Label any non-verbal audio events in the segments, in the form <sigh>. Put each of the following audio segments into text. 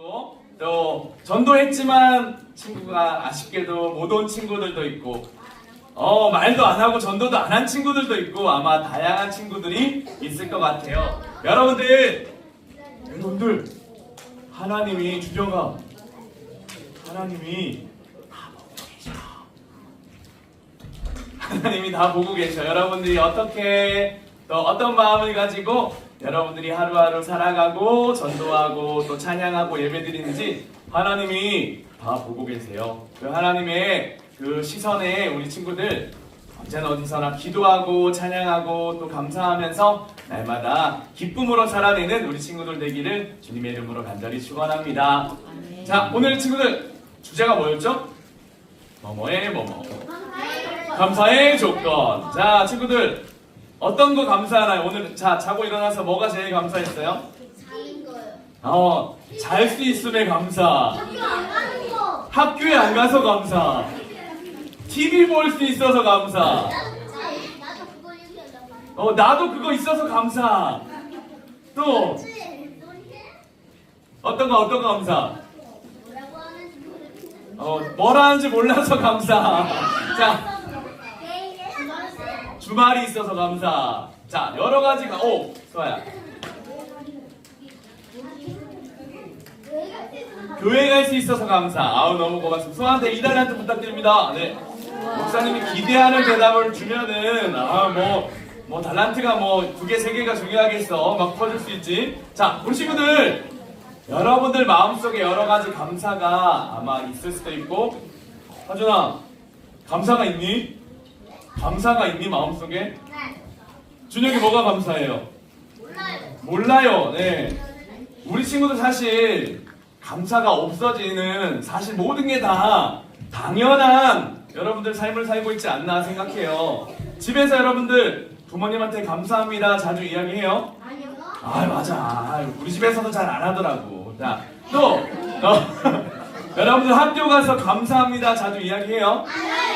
있고 또 전도했지만 친구가 아쉽게도 못 온 친구들도 있고 어 말도 안 하고 전도도 안 한 친구들도 있고 아마 다양한 친구들이 있을 것 같아요. 여러분들 여러분들 하나님이 주정아 하나님이 다 보고 계셔. 하나님이 다 보고 계셔. 여러분들이 어떻게 또 어떤 마음을 가지고 여러분들이 하루하루 살아가고 전도하고 또 찬양하고 예배드리는지 하나님이 다 보고 계세요. 그 하나님의 그 시선에 우리 친구들 언제나 어디서나 기도하고 찬양하고 또 감사하면서 날마다 기쁨으로 살아내는 우리 친구들 되기를 주님의 이름으로 간절히 축원합니다. 자, 오늘 친구들 주제가 뭐였죠? 뭐뭐의 뭐뭐. 감사의 조건. 자, 친구들 어떤 거 감사하나요? 오늘 자 자고 일어나서 뭐가 제일 감사했어요? 자는 거요. 어, 잘 수 있음에 감사. 학교 안 가는 거. 학교에 안 가서 감사. TV 볼 수 있어서 감사. 나도 그거 얘기하려고. 어, 나도 그거 있어서 감사. 또 어떤 거 어떤 거 감사? 뭐라고 하는지 모르겠는데. 어, 뭘 하는지 몰라서 감사. 자, 주말이 있어서 감사. 자, 여러 가지가 오, 소아야. 교회 갈 수 있어서 감사. 아우 너무 고맙습니다. 소한테 이달한테 부탁드립니다. 네. 목사님이 기대하는 대답을 주면은 아뭐 뭐 달란트가 뭐 두 개 세 개가 중요하겠어. 막 퍼질 수 있지. 자, 우리 친구들 여러분들 마음속에 여러 가지 감사가 아마 있을 수도 있고 하준아 감사가 있니? 감사가 있니 마음속에? 네. 준혁이 뭐가 감사해요? 몰라요. 몰라요. 네. 우리 친구들 사실 감사가 없어지는 사실 모든 게 다 당연한 여러분들 삶을 살고 있지 않나 생각해요. 집에서 여러분들 부모님한테 감사합니다 자주 이야기해요. 아니요. 아 맞아. 아, 우리 집에서도 잘 안 하더라고. 자, 또 어, <laughs> 여러분들 학교 가서 감사합니다 자주 이야기해요. 아,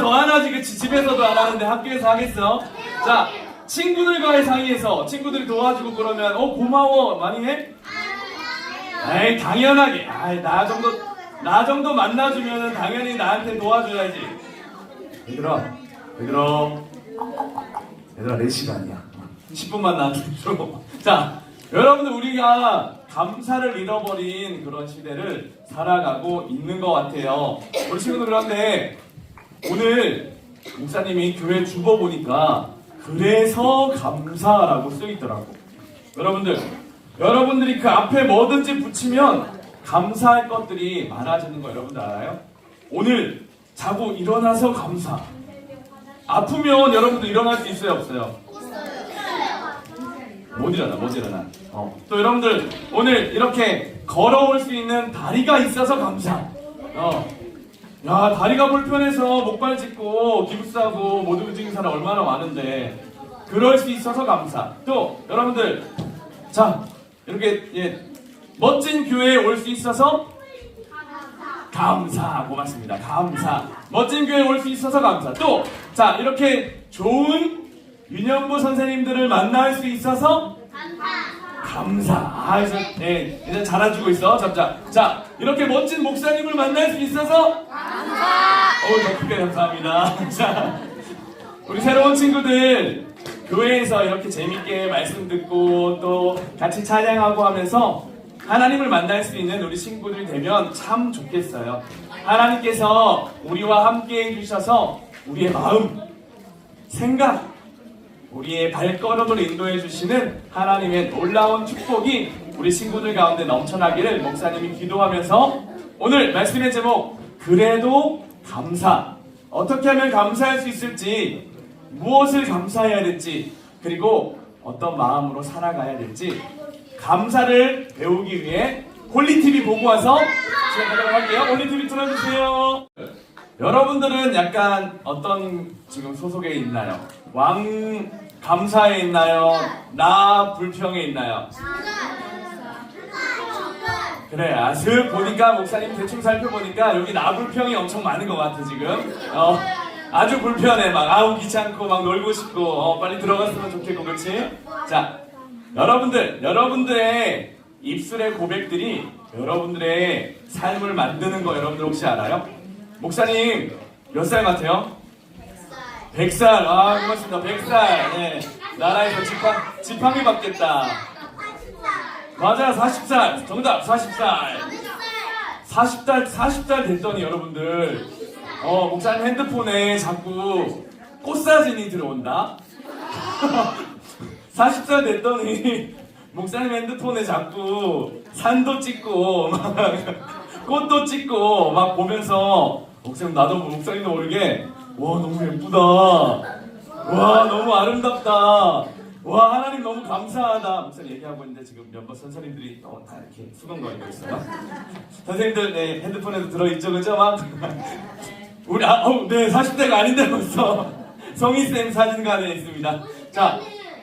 더 안 하지. 그치. 집에서도 안 하는데 학교에서 하겠어. 자, 친구들과의 사이에서 친구들이 도와주고 그러면 어 고마워 많이 해? 에이 당연하게. 아이 나 정도 나 정도 만나주면은 당연히 나한테 도와줘야지. 얘들아, 얘들아, 얘들아 내 시간이야. 10분만 나한테 줘. 자, 여러분들 우리가 감사를 잃어버린 그런 시대를 살아가고 있는 것 같아요. 우리 친구들 그런데 오늘 목사님이 교회 주보 보니까 그래서 감사라고 써 있더라고. 여러분들, 여러분들이 그 앞에 뭐든지 붙이면 감사할 것들이 많아지는 거 여러분들 알아요? 오늘 자고 일어나서 감사. 아프면 여러분들 일어날 수 있어요, 없어요? 못 일어나, 못 일어나. 어. 또 여러분들 오늘 이렇게 걸어올 수 있는 다리가 있어서 감사. 어. 야 다리가 불편해서 목발 짚고 기부싸고 못 움직이는 사람 얼마나 많은데 그럴 수 있어서 감사. 또 여러분들 자 이렇게 예, 멋진 교회에 올 수 있어서 감사 고맙습니다. 감사 멋진 교회에 올 수 있어서 감사. 또 자 이렇게 좋은 윤영부 선생님들을 만날 수 있어서 감사. 아, 이제, 예, 이제 잘해주고 있어. 점자. 자, 이렇게 멋진 목사님을 만날 수 있어서 감사. 어, 더 크게 감사합니다. <laughs> 자, 우리 새로운 친구들 교회에서 이렇게 재밌게 말씀 듣고 또 같이 찬양하고 하면서 하나님을 만날 수 있는 우리 친구들이 되면 참 좋겠어요. 하나님께서 우리와 함께 해주셔서 우리의 마음, 생각, 우리의 발걸음을 인도해 주시는 하나님의 놀라운 축복이 우리 친구들 가운데 넘쳐나기를 목사님이 기도하면서 오늘 말씀의 제목 그래도 감사 어떻게 하면 감사할 수 있을지 무엇을 감사해야 될지 그리고 어떤 마음으로 살아가야 될지 감사를 배우기 위해 홀리TV 보고 와서 시작하도록 할게요 홀리TV 틀어주세요 여러분들은 약간 어떤 지금 소속에 있나요? 왕 감사에 있나요? 나 불평에 있나요? 그래, 아 슥 보니까 목사님 대충 살펴보니까 여기 나 불평이 엄청 많은 것 같아 지금. 어, 아주 불편해 막 아우 귀찮고 막 놀고 싶고 어, 빨리 들어갔으면 좋겠고 그렇지? 자, 여러분들, 여러분들의 입술의 고백들이 여러분들의 삶을 만드는 거 여러분들 혹시 알아요? 목사님 몇 살 같아요? 100살. 아, 고맙습니다. 100살. 네. 나라에서 지팡, 지팡이 받겠다. 맞아, 40살. 정답, 40살. 40달, 40달 됐더니 여러분들, 어, 목사님 핸드폰에 자꾸 꽃사진이 들어온다? <laughs> 40살 됐더니, 목사님 핸드폰에 자꾸 산도 찍고, 막, 꽃도 찍고, 막 보면서, 목사님, 나도 목사님도 모르게, 와, 너무 예쁘다. 와, 너무 아름답다. 와, 하나님 너무 감사하다. 목사님 얘기하고 있는데 지금 몇몇 선생님들이 어, 다 이렇게 수건거리고 있어요. 선생님들, 네, 핸드폰에도 들어있죠, 그죠? 막. 우리, 아, 어, 네, 40대가 아닌데 벌써. 성희쌤 사진관에 있습니다. 자,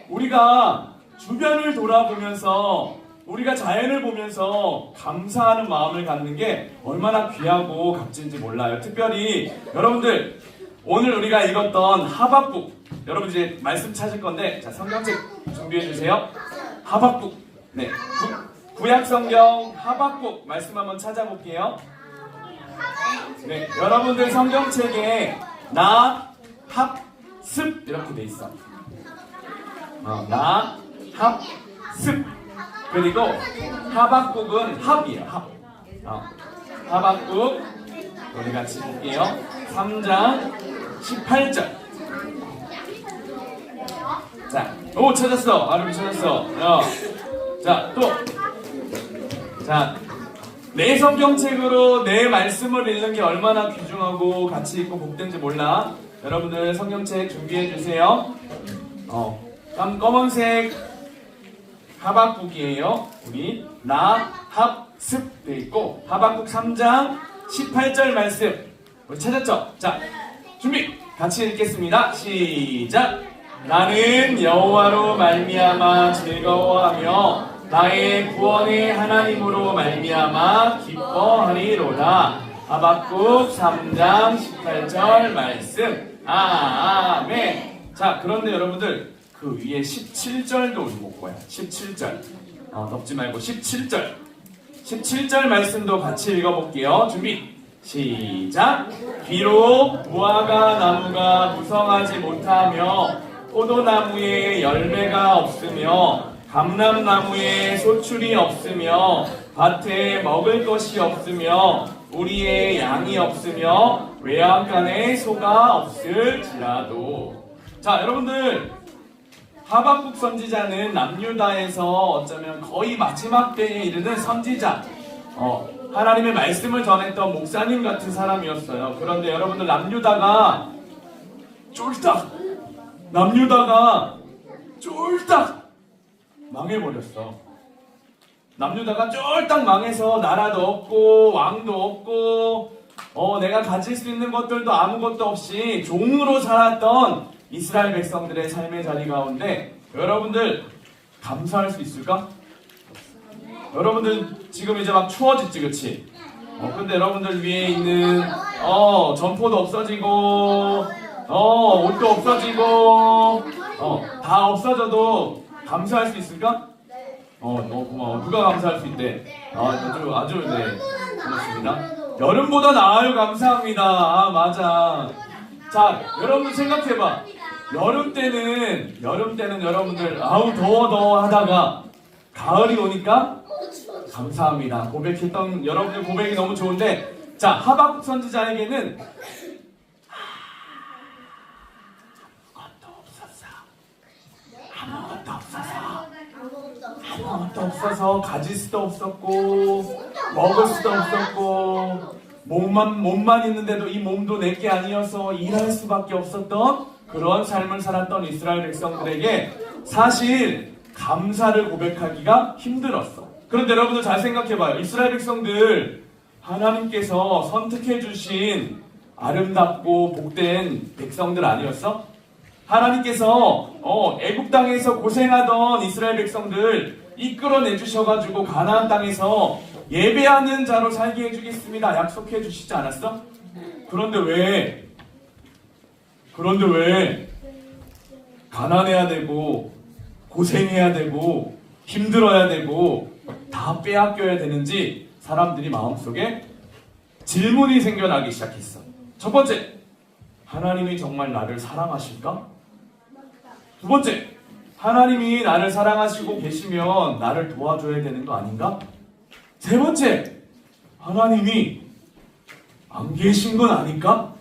우리가 주변을 돌아보면서 우리가 자연을 보면서 감사하는 마음을 갖는 게 얼마나 귀하고 값진지 몰라요. 특별히 여러분들 오늘 우리가 읽었던 하박국 여러분 이제 말씀 찾을 건데 자 성경책 준비해 주세요. 하박국 네 구, 구약 성경 하박국 말씀 한번 찾아볼게요. 네 여러분들 성경책에 나 합습 이렇게 돼 있어. 어, 나, 합, 습. 그리고 하박국은 합이에요, 합. 어, 하박국, 우리 같이 볼게요. 3장 18절. 자, 오, 찾았어. 아름이 찾았어. 어. 자, 또. 자, 내 성경책으로 내 말씀을 읽는 게 얼마나 귀중하고 가치 있고 복된지 몰라. 여러분들 성경책 준비해 주세요. 어, 깜 검은색 하박국이에요. 우리 나합습 돼 있고 하박국 3장 18절 말씀 우리 찾았죠? 자, 준비 같이 읽겠습니다. 시작. 나는 여호와로 말미암아 즐거워하며 나의 구원의 하나님으로 말미암아 기뻐하리로다. 하박국 3장 18절 말씀. 아멘. 자, 그런데 여러분들 그 위에 17절도 읽을 거야. 17절. 어, 덮지 말고 17절. 17절 말씀도 같이 읽어볼게요. 준비. 시작. 비록 무화과 나무가 무성하지 못하며 포도나무에 열매가 없으며 감람나무에 소출이 없으며 밭에 먹을 것이 없으며 우리의 양이 없으며 외양간에 소가 없을지라도. 자 여러분들. 하박국 선지자는 남유다에서 어쩌면 거의 마지막 때에 이르는 선지자. 어, 하나님의 말씀을 전했던 목사님 같은 사람이었어요 그런데 여러분들 남유다가 쫄딱 남유다가 쫄딱 망해버렸어 남유다가 쫄딱 망해서 나라도 없고 왕도 없고 어 내가 가질 수 있는 것들도 아무것도 없이 종으로 살았던 이스라엘 백성들의 삶의 자리 가운데 여러분들 감사할 수 있을까? 여러분들 지금 이제 막 추워졌지 그치? 어 근데 여러분들 위에 있는 어 점포도 없어지고 어 옷도 없어지고 어 다 없어져도 감사할 수 있을까? 어, 너무 고마워. 누가 감사할 수 있대? 아, 아주, 아주, 네. 고맙습니다. 여름보다 나아요. 감사합니다. 아, 맞아. 자, 여러분 생각해봐. 여름 때는, 여름 때는 여러분들, 아우, 더워, 더워 하다가, 가을이 오니까, 감사합니다. 고백했던 여러분들 고백이 너무 좋은데, 자, 하박국 선지자에게는, 아무것도 없었어. 아무것도 없었어. 아무것도 없어서 가질 수도 없었고 먹을 수도 없었고 몸만 몸만 있는데도 이 몸도 내게 아니어서 일할 수밖에 없었던 그런 삶을 살았던 이스라엘 백성들에게 사실 감사를 고백하기가 힘들었어. 그런데 여러분들 잘 생각해봐요. 이스라엘 백성들 하나님께서 선택해 주신 아름답고 복된 백성들 아니었어? 하나님께서 어, 애굽 땅에서 고생하던 이스라엘 백성들 이끌어내 주셔가지고 가나안 땅에서 예배하는 자로 살게 해주겠습니다. 약속해 주시지 않았어? 그런데 왜? 그런데 왜? 가난해야 되고 고생해야 되고 힘들어야 되고 다 빼앗겨야 되는지 사람들이 마음속에 질문이 생겨나기 시작했어. 첫 번째, 하나님이 정말 나를 사랑하실까? 두 번째, 하나님이 나를 사랑하시고 계시면 나를 도와줘야 되는 거 아닌가? 세 번째, 하나님이 안 계신 건 아닐까?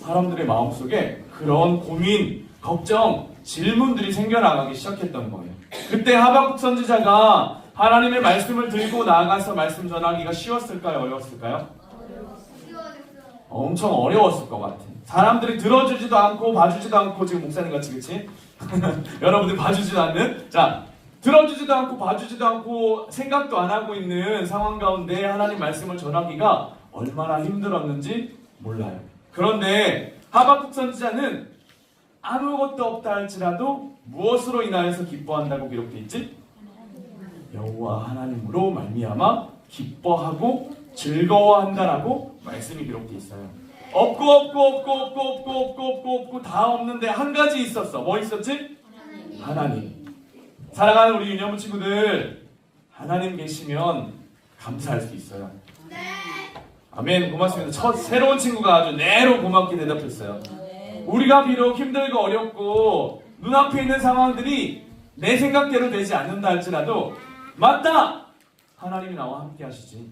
사람들의 마음속에 그런 고민, 걱정, 질문들이 생겨나가기 시작했던 거예요. 그때 하박국 선지자가 하나님의 말씀을 들고 나아가서 말씀 전하기가 쉬웠을까요? 어려웠을까요? 엄청 어려웠을 것 같아. 사람들이 들어주지도 않고 봐주지도 않고 지금 목사님 같이 그치? <laughs> 여러분들 봐주지도 않는 자 들어주지도 않고 봐주지도 않고 생각도 안 하고 있는 상황 가운데 하나님 말씀을 전하기가 얼마나 힘들었는지 몰라요. 그런데 하박국 선지자는 아무것도 없다 할지라도 무엇으로 인하여서 기뻐한다고 기록돼 있지? 여호와 하나님으로 말미암아 기뻐하고 즐거워한다라고 말씀이 기록돼 있어요. 없고 없고 없고 없고 없고 없고 없고 없고 다 없는데 한 가지 있었어. 뭐 있었지? 하나님. 사랑하는 우리 유년부 친구들, 하나님 계시면 감사할 수 있어요. 아멘. 고맙습니다. 첫 새로운 친구가 아주 내로 고맙게 대답했어요. 우리가 비록 힘들고 어렵고 눈앞에 있는 상황들이 내 생각대로 되지 않는다 할지라도 맞다! 하나님이 나와 함께 하시지.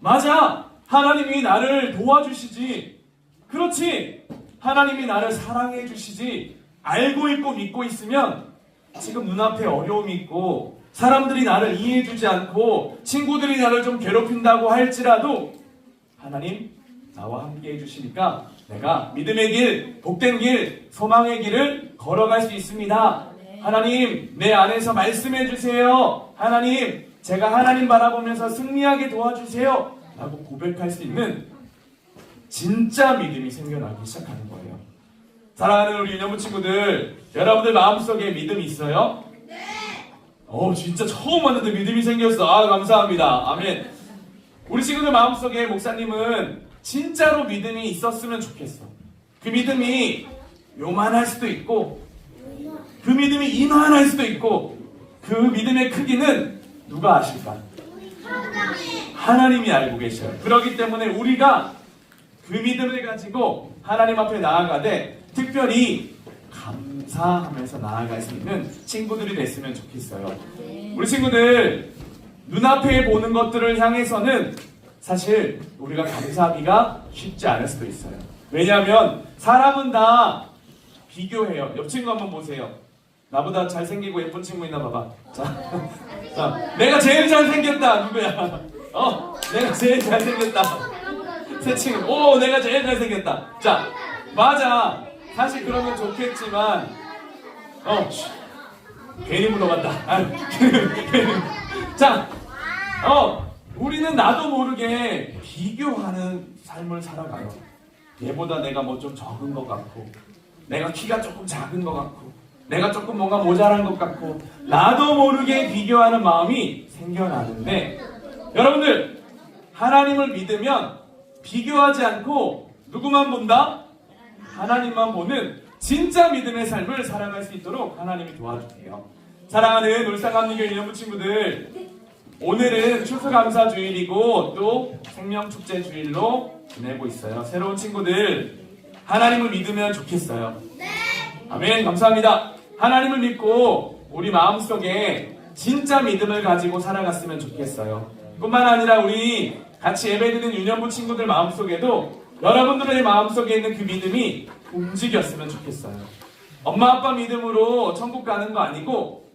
맞아! 하나님이 나를 도와주시지. 그렇지! 하나님이 나를 사랑해 주시지. 알고 있고 믿고 있으면 지금 눈앞에 어려움이 있고 사람들이 나를 이해해 주지 않고 친구들이 나를 좀 괴롭힌다고 할지라도 하나님 나와 함께 해 주시니까 내가 믿음의 길, 복된 길, 소망의 길을 걸어갈 수 있습니다. 하나님 내 안에서 말씀해 주세요. 하나님 제가 하나님 바라보면서 승리하게 도와주세요. 라고 고백할 수 있는 진짜 믿음이 생겨나기 시작하는 거예요. 사랑하는 우리 유년부 친구들, 여러분들 마음속에 믿음이 있어요? 네. 어, 진짜 처음 왔는데 믿음이 생겼어. 아, 감사합니다. 아멘. 우리 친구들 마음속에 목사님은 진짜로 믿음이 있었으면 좋겠어. 그 믿음이 요만할 수도 있고, 그 믿음이 이만할 수도 있고, 그 믿음의 크기는 누가 아실까? 하나님이 알고 계셔요. 그렇기 때문에 우리가 그 믿음을 가지고 하나님 앞에 나아가되 특별히 감사하면서 나아갈 수 있는 친구들이 됐으면 좋겠어요. 우리 친구들 눈앞에 보는 것들을 향해서는 사실 우리가 감사하기가 쉽지 않을 수도 있어요. 왜냐하면 사람은 다 비교해요. 옆 친구 한번 보세요. 나보다 잘생기고 예쁜 친구 있나 봐봐. 자, 자, 내가 제일 잘생겼다. 누구야? 어, 내가 제일 잘생겼다. 새 친구. 오, 내가 제일 잘생겼다. 자, 맞아. 사실 그러면 좋겠지만, 어, 쉬. 괜히 물어봤다. 아유, <laughs> 자, 어, 우리는 나도 모르게 비교하는 삶을 살아가요. 얘보다 내가 뭐 좀 적은 것 같고, 내가 키가 조금 작은 것 같고, 내가 조금 뭔가 모자란 것 같고, 나도 모르게 비교하는 마음이 생겨나는데, 여러분들, 하나님을 믿으면 비교하지 않고 누구만 본다? 하나님만 보는 진짜 믿음의 삶을 살아갈 수 있도록 하나님이 도와주세요. 사랑하는 울산감리교 이년부 친구들, 오늘은 추수감사 주일이고 또 생명축제 주일로 지내고 있어요. 새로운 친구들, 하나님을 믿으면 좋겠어요. 아멘, 감사합니다. 하나님을 믿고 우리 마음속에 진짜 믿음을 가지고 살아갔으면 좋겠어요. 뿐만 아니라 우리 같이 예배드리는 유년부 친구들 마음속에도 여러분들의 마음속에 있는 그 믿음이 움직였으면 좋겠어요. 엄마 아빠 믿음으로 천국 가는 거 아니고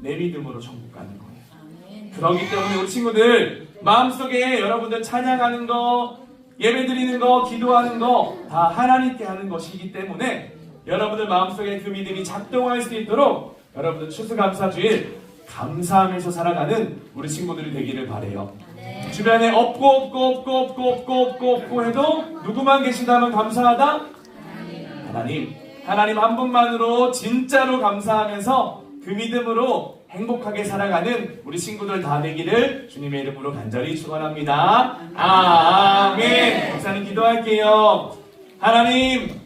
내 믿음으로 천국 가는 거예요. 그렇기 때문에 우리 친구들 마음속에 여러분들 찬양하는 거, 예배 드리는 거, 기도하는 거 다 하나님께 하는 것이기 때문에 여러분들 마음속에 그 믿음이 작동할 수 있도록 여러분들 추수감사주일 감사하면서 살아가는 우리 친구들이 되기를 바래요. 주변에 없고 없고 없고 없고 없고 없고 없고 해도 누구만 계신다면 감사하다? 하나님. 하나님 한 분만으로 진짜로 감사하면서 그 믿음으로 행복하게 살아가는 우리 친구들 다 되기를 주님의 이름으로 간절히 축원합니다. 아멘. 목사님 기도할게요. 하나님